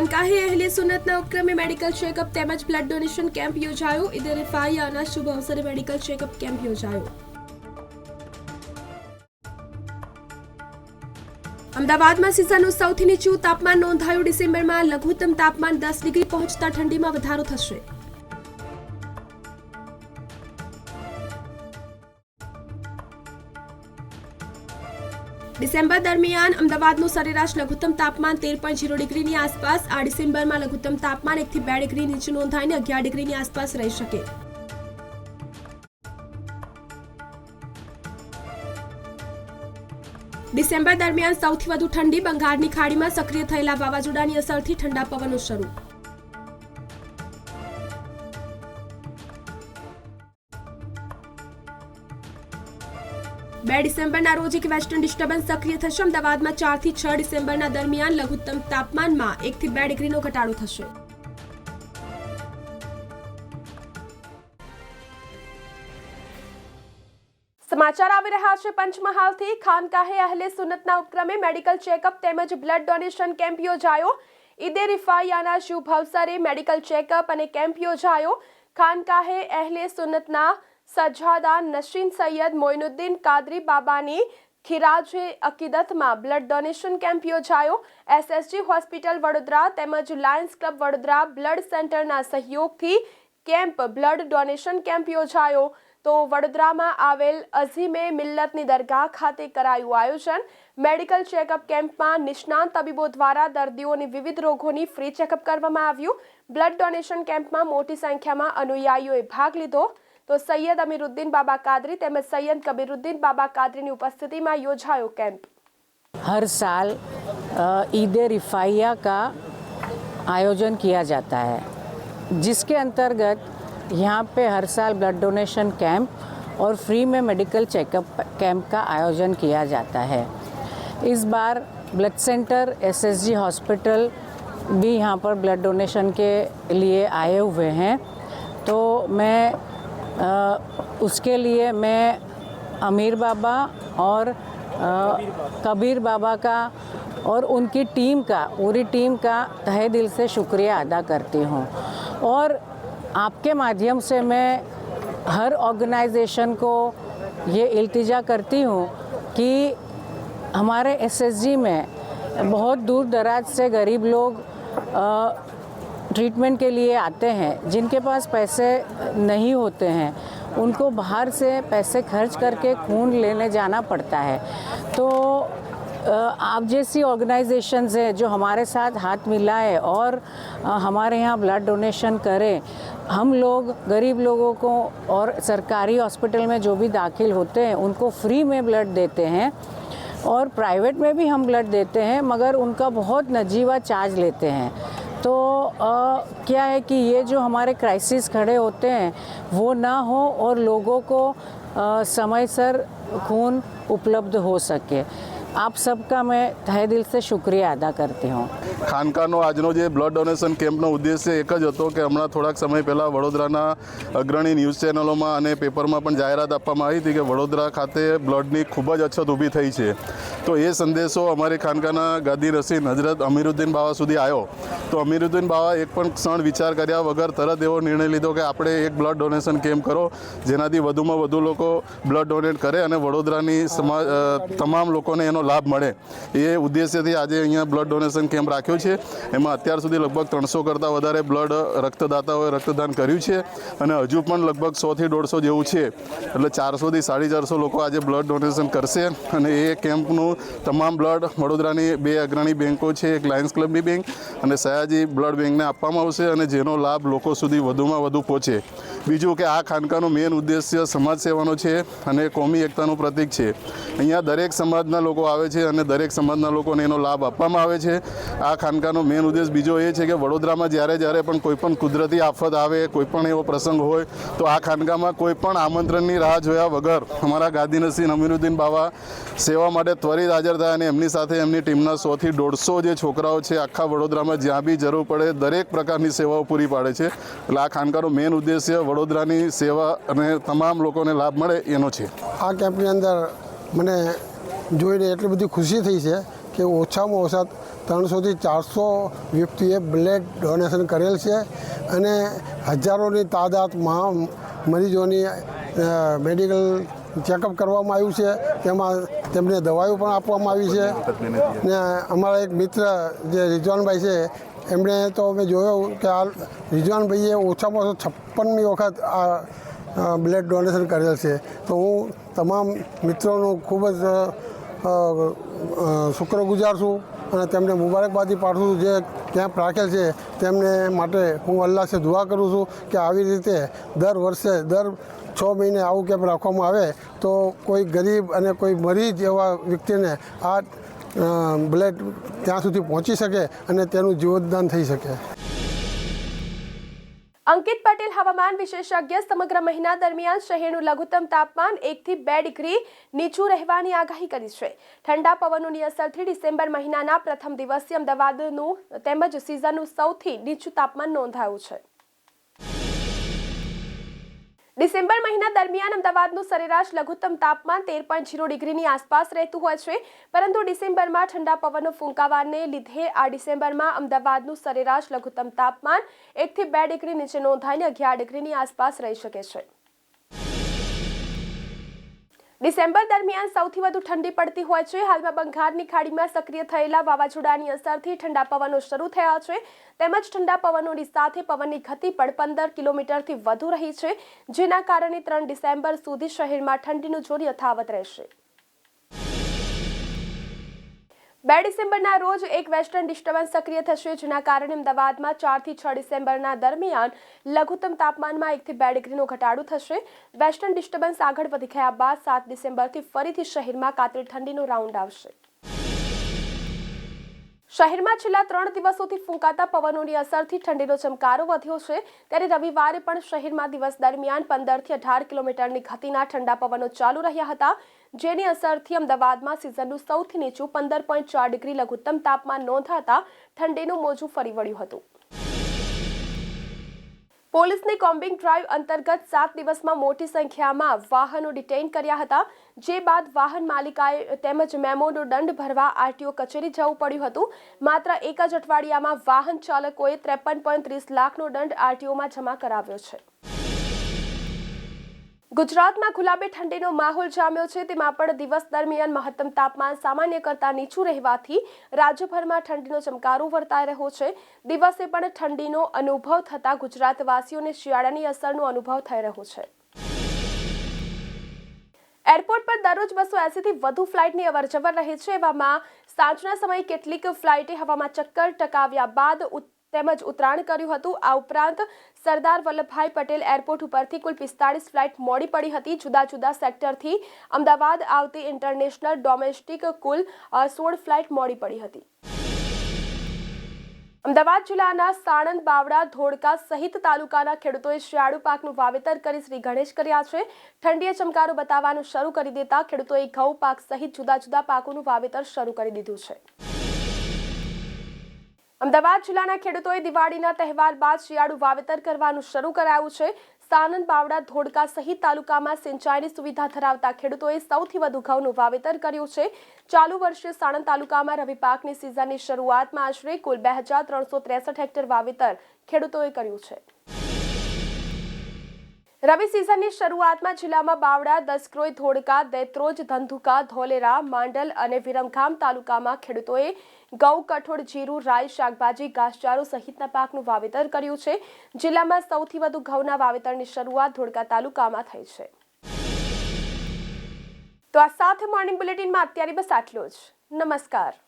ખાનકાહે અહેલી સુનતના ઉપક્રમે મેડિકલ ચેકઅપ તેમજ બ્લડ ડોનેશન કેમ્પ યોજાયો. ઇધર એફઆઈઆરના શુભ અવસરે મેડિકલ ચેકઅપ કેમ્પ યોજાયો. અમદાવાદમાં સિઝનનું સૌથી નીચું તાપમાન નોંધાયું ડિસેમ્બરમાં. લઘુત્તમ તાપમાન દસ ડિગ્રી પહોંચતા ઠંડીમાં વધારો થશે. ડિસેમ્બર દરમિયાન અમદાવાદનું સરેરાશ લઘુત્તમ તાપમાન તેર પોઈન્ટ ઝીરો ડિગ્રીની આસપાસ, આ ડિસેમ્બરમાં લઘુત્તમ તાપમાન એકથી બે ડિગ્રી નીચે નોંધાઈને અગિયાર ડિગ્રીની આસપાસ રહી શકે. ડિસેમ્બર દરમિયાન સૌથી વધુ ઠંડી બંગાળની ખાડીમાં સક્રિય થયેલા વાવાઝોડાની અસરથી ઠંડા પવનો શરૂ. બે ડિસેમ્બરના રોજ એક વેસ્ટર્ન ડિસ્ટર્બન્સ સક્રિય થશે. અમદાવાદમાં ચારથી છ ડિસેમ્બરના દરમિયાન લઘુત્તમ તાપમાનમાં એકથી બે ડિગ્રીનો ઘટાડો થશે. સમાચાર આવી રહ્યા છે પંચમહાલથી. ખાનકાહે અહલે સુનતના ઉપક્રમે મેડિકલ ચેકઅપ તેમજ બ્લડ ડોનેશન કેમ્પ યોજાયો. ઈદે રિફાયાના શુભ ભવસારે મેડિકલ ચેકઅપ અને કેમ્પ યોજાયો. ખાનકાહે અહલે સુન્નતના સજ્જાદા નશીન સૈયદ મોઇનુદ્દીન કાદરી બાબાની ખિરાજે અકીદતમાં બ્લડ ડોનેશન કેમ્પ યોજાયો. એસએસજી હોસ્પિટલ વડોદરા તેમજ લાયન્સ ક્લબ વડોદરા બ્લડ સેન્ટરના સહયોગથી કેમ્પ બ્લડ ડોનેશન કેમ્પ યોજાયો. તો વડોદરામાં આવેલ અઝીમે મિલ્લતની દરગાહ ખાતે કરાયું આયોજન. મેડિકલ ચેકઅપ કેમ્પમાં નિષ્ણાંત તબીબો દ્વારા દર્દીઓની વિવિધ રોગોની ફ્રી ચેકઅપ કરવામાં આવ્યું. બ્લડ ડોનેશન કેમ્પમાં મોટી સંખ્યામાં અનુયાયીઓએ ભાગ લીધો. તો સૈયદ અમીરુદ્દીન બાબા કાદરી તેમજ સૈયદ કબીરુદ્દીન બાબા કાદરીની ઉપસ્થિતિમાં યોજાયો કેમ્પ हर साल अ, ईद रिफाइया का आयोजन किया जाता है जिसके अंतर्गत यहाँ पे हर साल ब्लड डोनेशन कैंप और फ्री में मेडिकल चेकअप कैंप का आयोजन किया जाता है इस बार ब्लड सेंटर एसएसजी हॉस्पिटल भी यहाँ पर ब्लड डोनेशन के लिए आए हुए हैं तो मैं अ, उसके लिए मैं अमीर बाबा और अ, कबीर बाबा का और उनकी टीम का पूरी टीम का तहे दिल से शुक्रिया अदा करती हूँ और आपके माध्यम से मैं हर ऑर्गेनाइजेशन को ये इल्तिजा करती हूँ कि हमारे एसएसजी में बहुत दूर दराज से गरीब लोग अ, ट्रीटमेंट के लिए आते हैं, जिनके पास पैसे नहीं होते हैं, उनको बाहर से पैसे खर्च करके खून लेने जाना पड़ता है। तो आप जैसी ऑर्गेनाइजेशन हैं जो हमारे साथ हाथ मिलाए और हमारे यहाँ ब्लड डोनेशन करें, हम लोग, गरीब लोगों को और सरकारी हॉस्पिटल में जो भी दाखिल होते हैं, उनको फ्री में ब्लड देते हैं और प्राइवेट में भी हम ब्लड देते हैं, मगर उनका बहुत नजीवा चार्ज लेते हैं। तो अ, क्या है कि ये जो हमारे क्राइसिस खड़े होते हैं वो ना हो और लोगों को अ, समयसर खून उपलब्ध हो सके આપ સબકા મેં તહે દિલ સે શુક્રિયા અદા કરતી હું ખાનકાનો આજનો જે બ્લડ ડોનેશન કેમ્પનો ઉદ્દેશ્ય એક જ હતો કે હમણાં થોડાક સમય પહેલાં વડોદરાના અગ્રણી ન્યૂઝ ચેનલોમાં અને પેપરમાં પણ જાહેરાત આપવામાં આવી હતી કે વડોદરા ખાતે બ્લડની ખૂબ જ અછત ઊભી થઈ છે. તો એ સંદેશો અમારી ખાનકાના ગાદી રસીન હજરત અમીરુદ્દીન બાવા સુધી આવ્યો તો અમીરુદ્દીન બાવા એક પણ ક્ષણ વિચાર કર્યા વગર તરત એવો નિર્ણય લીધો કે આપણે એક બ્લડ ડોનેશન કેમ્પ કરો, જેનાથી વધુમાં વધુ લોકો બ્લડ ડોનેટ કરે અને વડોદરાની સમાજ તમામ લોકોને એનો લાભ મળે. એ ઉદ્દેશ્યથી આજે અહીંયા બ્લડ ડોનેશન કેમ્પ રાખ્યો છે. એમાં અત્યાર સુધી લગભગ ત્રણસો કરતાં વધારે બ્લડ રક્તદાતાઓએ રક્તદાન કર્યું છે અને હજુ પણ લગભગ સોથી દોઢસો જેવું છે. એટલે ચારસોથી સાડી ચારસો લોકો આજે બ્લડ ડોનેશન કરશે અને એ કેમ્પનું તમામ બ્લડ વડોદરાની બે અગ્રણી બેન્કો છે, એક લાયન્સ ક્લબની બેંક અને સયાજી બ્લડ બેંકને આપવામાં આવશે અને જેનો લાભ લોકો સુધી વધુમાં વધુ પહોંચે. બીજું કે આ ખાનકાનો મેઇન ઉદ્દેશ્ય સમાજ સેવાનો છે અને કોમી એકતાનું પ્રતીક છે. અહીંયા દરેક સમાજના લોકો આવે છે અને દરેક સમાજના લોકોને એનો લાભ આપવામાં આવે છે. આ ખાનકાનો મેઇન ઉદ્દેશ બીજો એ છે કે વડોદરામાં જ્યારે જ્યારે પણ કોઈપણ કુદરતી આફત આવે કોઈપણ એવો પ્રસંગ હોય, તો આ ખાનકામાં કોઈપણ આમંત્રણની રાહ જોયા વગર અમારા ગાદી નસીન અમીરુદ્દીન બાવા સેવા માટે ત્વરિત હાજર થાય અને એમની સાથે એમની ટીમના સોથી દોઢસો જે છોકરાઓ છે આખા વડોદરામાં જ્યાં બી જરૂર પડે દરેક પ્રકારની સેવાઓ પૂરી પાડે છે. એટલે આ ખાનકાનો મેઇન ઉદ્દેશ્ય વડોદરાની સેવા અને તમામ લોકોને લાભ મળે એનો છે. આ કેમ્પની અંદર મને જોઈને એટલી બધી ખુશી થઈ છે કે ઓછામાં ઓછા ત્રણસોથી ચારસો વ્યક્તિએ બ્લડ ડોનેશન કરેલ છે અને હજારોની તાદાદમાં મરીજોની મેડિકલ ચેકઅપ કરવામાં આવ્યું છે. તેમાં તેમને દવાઓ પણ આપવામાં આવી છે. ને અમારા એક મિત્ર જે રિજવાનભાઈ છે, એમણે તો અમે જોયું કે આ રિજવાનભાઈએ ઓછામાં ઓછો છપ્પનમી વખત આ બ્લડ ડોનેશન કરેલ છે. તો હું તમામ મિત્રોનો ખૂબ જ શુક્રગુજાર છું અને તેમને મુબારકબાદી પાઠવું જે કેમ્પ રાખેલ છે તેમને માટે હું અલ્લાસે દુઆ કરું છું કે આવી રીતે દર વર્ષે, દર છ મહિને આવું કેમ્પ રાખવામાં આવે તો કોઈ ગરીબ અને કોઈ મરીજ એવા વ્યક્તિને આ બ્લડ ત્યાં સુધી પહોંચી શકે અને તેનું જીવોદાન થઈ શકે. અંકિત પટેલ હવામાન વિશેષજ્ઞ સમગ્ર મહિના દરમિયાન શહેરનું લઘુત્તમ તાપમાન એકથી બે ડિગ્રી નીચું રહેવાની આગાહી કરી છે. ઠંડા પવનોની અસરથી ડિસેમ્બર મહિનાના પ્રથમ દિવસે અમદાવાદનું તેમજ સિઝનનું સૌથી નીચું તાપમાન નોંધાયું છે. ડિસેમ્બર મહિના દરમિયાન અમદાવાદનું સરેરાશ લઘુત્તમ તાપમાન તેર પોઈન્ટ જીરો ડિગ્રીની આસપાસ રહેતું હોય છે. પરંતુ ડિસેમ્બરમાં ઠંડા પવનો ફૂંકાવાને લીધે આ ડિસેમ્બરમાં અમદાવાદનું સરેરાશ લઘુત્તમ તાપમાન એકથી બે ડિગ્રી નીચે નોંધાઈને અગિયાર ડિગ્રીની આસપાસ રહી શકે છે. ડિસેમ્બર દરમિયાન સૌથી વધુ ઠંડી પડતી હોય છે. હાલમાં બંગાળની ખાડીમાં સક્રિય થયેલા વાવાઝોડાની અસરથી ઠંડા પવનો શરૂ થયા છે. તેમજ ઠંડા પવનોની સાથે પવનની ગતિ પણ પંદર કિલોમીટરથી વધુ રહી છે, જેના કારણે ત્રણ ડિસેમ્બર સુધી શહેરમાં ઠંડીનું જોર યથાવત રહેશે. બે ડિસેમ્બરના રોજ એક વેસ્ટર્ન ડિસ્ટર્બન્સ સક્રિય થશે, જેના કારણે અમદાવાદમાં ચારથી છ ડિસેમ્બરના દરમિયાન લઘુત્તમ તાપમાનમાં એકથી બે ડિગ્રીનો ઘટાડો થશે. વેસ્ટર્ન ડિસ્ટર્બન્સ આગળ વધી ગયા બાદ સાત ડિસેમ્બરથી ફરીથી શહેરમાં કાતરી ઠંડીનો રાઉન્ડ આવશે. શહેરમાં છેલ્લા ત્રણ દિવસોથી ફૂંકાતા પવનોની અસરથી ઠંડીનો ચમકારો વધ્યો છે. ત્યારે રવિવારે પણ શહેરમાં દિવસ દરમિયાન પંદરથી અઢાર કિલોમીટરની ગતિના ઠંડા પવનો ચાલુ રહ્યા હતા. જેની અસરથી અમદાવાદમાં સિઝનનું સૌથી નીચું પંદર પોઈન્ટ ચાર ડિગ્રી લઘુત્તમ તાપમાન નોંધાતા ઠંડીનું મોજું ફરી વળ્યું હતું. પોલીસની કોમ્બિંગ ડ્રાઈવ અંતર્ગત સાત દિવસમાં મોટી સંખ્યામાં વાહનો ડિટેઇન કર્યા હતા, જે બાદ વાહન માલિકાએ તેમજ મેમોનો દંડ ભરવા આરટીઓ કચેરી જવું પડ્યું હતું. માત્ર એક જ અઠવાડિયામાં વાહન ચાલકોએ ત્રેપન પોઈન્ટ ત્રીસ લાખનો દંડ આરટીઓમાં જમા કરાવ્યો છે. ગુજરાતમાં ગુલાબી ઠંડીનો માહોલ જામ્યો છે. તેમાં પણ દિવસ દરમિયાન મહત્તમ તાપમાન સામાન્ય કરતાં નીચું રહેવાથી રાજ્યભરમાં ઠંડીનો ચમકારો વર્તાઈ રહ્યો છે. દિવસે પણ ઠંડીનો અનુભવ થતાં ગુજરાતવાસીઓને શિયાળાની અસરનો અનુભવ થઈ રહ્યો છે. એરપોર્ટ પર દરરોજ બસો એસીથી વધુ ફ્લાઇટની અવરજવર રહે છે. એવામાં સાંજના સમયે કેટલીક ફ્લાઇટે હવામાં ચક્કર ટકાવ્યા બાદ ઉત- તેમજ ઉતરાણ કર્યું હતું. આ ઉપરાંત સરદાર વલ્લભભાઈ પટેલ એરપોર્ટ ઉપરથી કુલ પિસ્તાળીસ ફ્લાઇટ મોડી પડી હતી. જુદા જુદા સેક્ટરથી અમદાવાદ આવતી ઇન્ટરનેશનલ ડોમેસ્ટિક કુલ સોળ ફ્લાઇટ મોડી પડી હતી. અમદાવાદ જિલ્લાના સાણંદ, બાવડા, ધોળકા સહિત તાલુકાના ખેડૂતોએ શિયાળુ પાકનું વાવેતર કરી શ્રી ગણેશ કર્યા છે. ઠંડીએ ચમકારો બતાવવાનું શરૂ કરી દેતા ખેડૂતોએ ઘઉં પાક સહિત જુદા જુદા પાકોનું વાવેતર શરૂ કરી દીધું છે. અમદાવાદ જિલ્લાના ખેડૂતોએ દિવાળીના તહેવાર બાદ શિયાળુ વાવેતર કરવાનું શરૂ કરાયું છે. સાણંદ બાવડા ધોળકા સહિત તાલુકામાં સિંચાઈની સુવિધા ધરાવતા ખેડૂતોએ સૌથી વધુ ઘઉંનું વાવેતર કર્યું છે. ચાલુ વર્ષે સાણંદ તાલુકામાં રવિ પાકની સિઝનની શરૂઆતમાં આશરે કુલ બે હજાર ત્રણસો ત્રેસઠ હેક્ટર વાવેતર ખેડૂતોએ કર્યું છે. રવિ સિઝનની શરૂઆતમાં જિલ્લામાં બાવડા, દસક્રોઈ, ધોળકા, દેત્રોજ, ધંધુકા, ધોલેરા, માંડલ અને વિરમગામ તાલુકામાં ખેડૂતોએ ઘઉં કઠોળ, જીરું, રાઈ, શાકભાજી, ઘાસચારો સહિતના પાકનું વાવેતર કર્યું છે. જિલ્લામાં સૌથી વધુ ઘઉંના વાવેતરની શરૂઆત ધોળકા તાલુકામાં થઈ છે. તો આ સાથે મોર્નિંગ બુલેટિનમાં અત્યારે બસ આટલું જ. નમસ્કાર.